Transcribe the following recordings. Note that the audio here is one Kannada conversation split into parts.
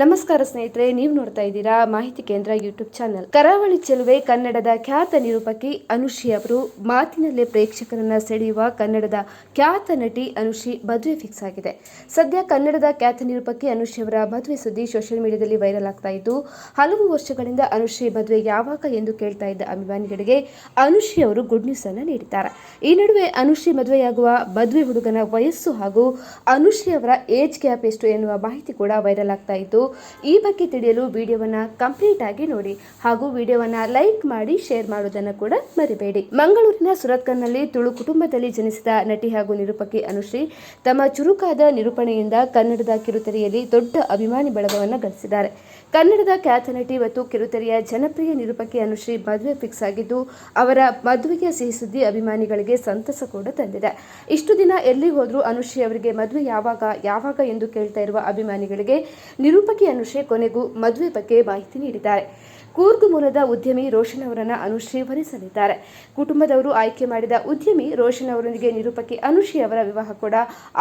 ನಮಸ್ಕಾರ ಸ್ನೇಹಿತರೆ, ನೀವು ನೋಡ್ತಾ ಇದ್ದೀರಾ ಮಾಹಿತಿ ಕೇಂದ್ರ ಯೂಟ್ಯೂಬ್ ಚಾನೆಲ್. ಕರಾವಳಿ ಚೆಲುವೆ ಕನ್ನಡದ ಖ್ಯಾತ ನಿರೂಪಕಿ ಅನುಶ್ರೀ ಅವರು ಮಾತಿನಲ್ಲೇ ಪ್ರೇಕ್ಷಕರನ್ನ ಸೆಳೆಯುವ ಕನ್ನಡದ ಖ್ಯಾತ ನಟಿ ಅನುಶ್ರೀ ಮದುವೆ ಫಿಕ್ಸ್ ಆಗಿದೆ. ಸದ್ಯ ಕನ್ನಡದ ಖ್ಯಾತ ನಿರೂಪಕಿ ಅನುಶ್ರೀ ಅವರ ಮದುವೆ ಸುದ್ದಿ ಸೋಷಿಯಲ್ ಮೀಡಿಯಾದಲ್ಲಿ ವೈರಲ್ ಆಗ್ತಾ ಇದ್ದು, ಹಲವು ವರ್ಷಗಳಿಂದ ಅನುಶ್ರೀ ಮದುವೆ ಯಾವಾಗ ಎಂದು ಕೇಳ್ತಾ ಇದ್ದ ಅಭಿಮಾನಿಗಳಿಗೆ ಅನುಶ್ರೀ ಅವರು ಗುಡ್ ನ್ಯೂಸ್ ಅನ್ನು ನೀಡಿದ್ದಾರೆ. ಈ ನಡುವೆ ಅನುಶ್ರೀ ಮದುವೆಯಾಗುವ ಮದುವೆ ಹುಡುಗನ ವಯಸ್ಸು ಹಾಗೂ ಅನುಶ್ರೀ ಅವರ ಏಜ್ ಗ್ಯಾಪ್ ಎಷ್ಟು ಎನ್ನುವ ಮಾಹಿತಿ ಕೂಡ ವೈರಲ್ ಆಗ್ತಾ ಇದ್ದು ಈ ಬಗ್ಗೆ ತಿಳಿಯಲು ವಿಡಿಯೋವನ್ನು ಕಂಪ್ಲೀಟ್ ಆಗಿ ನೋಡಿ. ಹಾಗೂ ವಿಡಿಯೋವನ್ನು ಲೈಕ್ ಮಾಡಿ, ಶೇರ್ ಮಾಡೋದನ್ನು ಕೂಡ ಮರಿಬೇಡಿ. ಮಂಗಳೂರಿನ ಸುರತ್ಕಲ್ನಲ್ಲಿ ತುಳು ಕುಟುಂಬದಲ್ಲಿ ಜನಿಸಿದ ನಟಿ ಹಾಗೂ ನಿರೂಪಕಿ ಅನುಶ್ರೀ ತಮ್ಮ ಚುರುಕಾದ ನಿರೂಪಣೆಯಿಂದ ಕನ್ನಡದ ಕಿರುತೆರೆಯಲ್ಲಿ ದೊಡ್ಡ ಅಭಿಮಾನಿ ಬಳಗವನ್ನು ಗಳಿಸಿದ್ದಾರೆ. ಕನ್ನಡದ ಖ್ಯಾತ ನಟಿ ಮತ್ತು ಕಿರುತೆರೆಯ ಜನಪ್ರಿಯ ನಿರೂಪಕಿ ಅನುಶ್ರೀ ಮದುವೆ ಫಿಕ್ಸ್ ಆಗಿದ್ದು, ಅವರ ಮದುವೆಯ ಸಿಹಿ ಸುದ್ದಿ ಅಭಿಮಾನಿಗಳಿಗೆ ಸಂತಸ ಕೂಡ ತಂದಿದೆ. ಇಷ್ಟು ದಿನ ಎಲ್ಲಿ ಹೋದರೂ ಅನುಶ್ರೀ ಅವರಿಗೆ ಮದುವೆ ಯಾವಾಗ ಯಾವಾಗ ಎಂದು ಕೇಳ್ತಾ ಇರುವ ಅಭಿಮಾನಿಗಳಿಗೆ ನಿರೂಪಕಿ ಅನುಶ್ರೀ ಕೊನೆಗೂ ಮದುವೆ ಬಗ್ಗೆ ಮಾಹಿತಿ ನೀಡಿದ್ದಾರೆ. ಕೂರ್ಗ್ ಮೂಲದ ಉದ್ಯಮಿ ರೋಷನ್ ಅವರನ್ನು ಅನುಶ್ರೀ ವರಿಸಲಿದ್ದಾರೆ. ಕುಟುಂಬದವರು ಆಯ್ಕೆ ಮಾಡಿದ ಉದ್ಯಮಿ ರೋಷನ್ ಅವರೊಂದಿಗೆ ನಿರೂಪಕಿ ಅನುಶ್ರೀ ಅವರ ವಿವಾಹ ಕೂಡ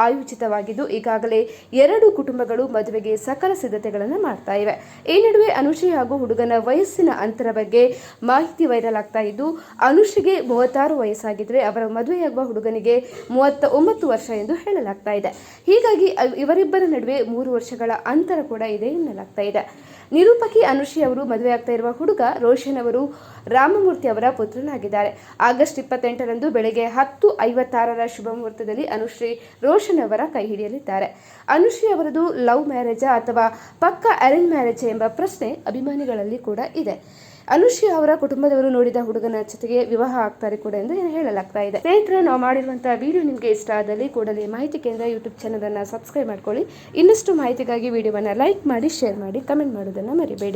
ಆಯೋಜಿತವಾಗಿದ್ದು, ಈಗಾಗಲೇ ಎರಡು ಕುಟುಂಬಗಳು ಮದುವೆಗೆ ಸಕಲ ಸಿದ್ಧತೆಗಳನ್ನು ಮಾಡ್ತಾ ಇವೆ. ಈ ನಡುವೆ ಅನುಶ್ರೀ ಹಾಗೂ ಹುಡುಗನ ವಯಸ್ಸಿನ ಅಂತರ ಬಗ್ಗೆ ಮಾಹಿತಿ ವೈರಲ್ ಆಗ್ತಾ ಇದ್ದು, ಅನುಶ್ರೀಗೆ ಮೂವತ್ತಾರು ವಯಸ್ಸಾಗಿದ್ದರೆ ಅವರ ಮದುವೆಯಾಗುವ ಹುಡುಗನಿಗೆ ಮೂವತ್ತ ಒಂಬತ್ತು ವರ್ಷ ಎಂದು ಹೇಳಲಾಗ್ತಾ ಇದೆ. ಹೀಗಾಗಿ ಇವರಿಬ್ಬರ ನಡುವೆ ಮೂರು ವರ್ಷಗಳ ಅಂತರ ಕೂಡ ಇದೆ ಎನ್ನಲಾಗ್ತಾ ಇದೆ. ನಿರೂಪಕಿ ಅನುಶ್ರೀ ಅವರು ಮದುವೆಯಾಗ್ತಾ ಇರುವ ಹುಡುಗ ರೋಷನ್ ಅವರು ರಾಮಮೂರ್ತಿ ಅವರ ಪುತ್ರನಾಗಿದ್ದಾರೆ. ಆಗಸ್ಟ್ ಇಪ್ಪತ್ತೆಂಟರಂದು ಬೆಳಗ್ಗೆ ಹತ್ತು ಐವತ್ತಾರರ ಶುಭ ಮುಹೂರ್ತದಲ್ಲಿ ಅನುಶ್ರೀ ರೋಷನ್ ಅವರ ಕೈ ಹಿಡಿಯಲಿದ್ದಾರೆ. ಅನುಶ್ರೀ ಅವರದು ಲವ್ ಮ್ಯಾರೇಜಾ ಅಥವಾ ಪಕ್ಕ ಅರೇಂಜ್ ಮ್ಯಾರೇಜ್ ಎಂಬ ಪ್ರಶ್ನೆ ಅಭಿಮಾನಿಗಳಲ್ಲಿ ಕೂಡ ಇದೆ. ಅನುಶ್ರೀ ಅವರ ಕುಟುಂಬದವರು ನೋಡಿದ ಹುಡುಗನ ಜೊತೆಗೆ ವಿವಾಹ ಆಗ್ತಾರೆ ಕೂಡ ಎಂದು ಹೇಳಲಾಗ್ತಾ ಇದೆ. ಸ್ನೇಹಿತರೆ, ನಾವು ಮಾಡಿರುವಂತಹ ವಿಡಿಯೋ ನಿಮಗೆ ಇಷ್ಟ ಆದಲ್ಲಿ ಕೂಡಲೇ ಮಾಹಿತಿ ಕೇಂದ್ರ ಯೂಟ್ಯೂಬ್ ಚಾನಲ್ ಅನ್ನು ಸಬ್ಸ್ಕ್ರೈಬ್ ಮಾಡ್ಕೊಳ್ಳಿ. ಇನ್ನಷ್ಟು ಮಾಹಿತಿಗಾಗಿ ವಿಡಿಯೋವನ್ನು ಲೈಕ್ ಮಾಡಿ, ಶೇರ್ ಮಾಡಿ, ಕಮೆಂಟ್ ಮಾಡೋದನ್ನು ಮರಿಬೇಡಿ.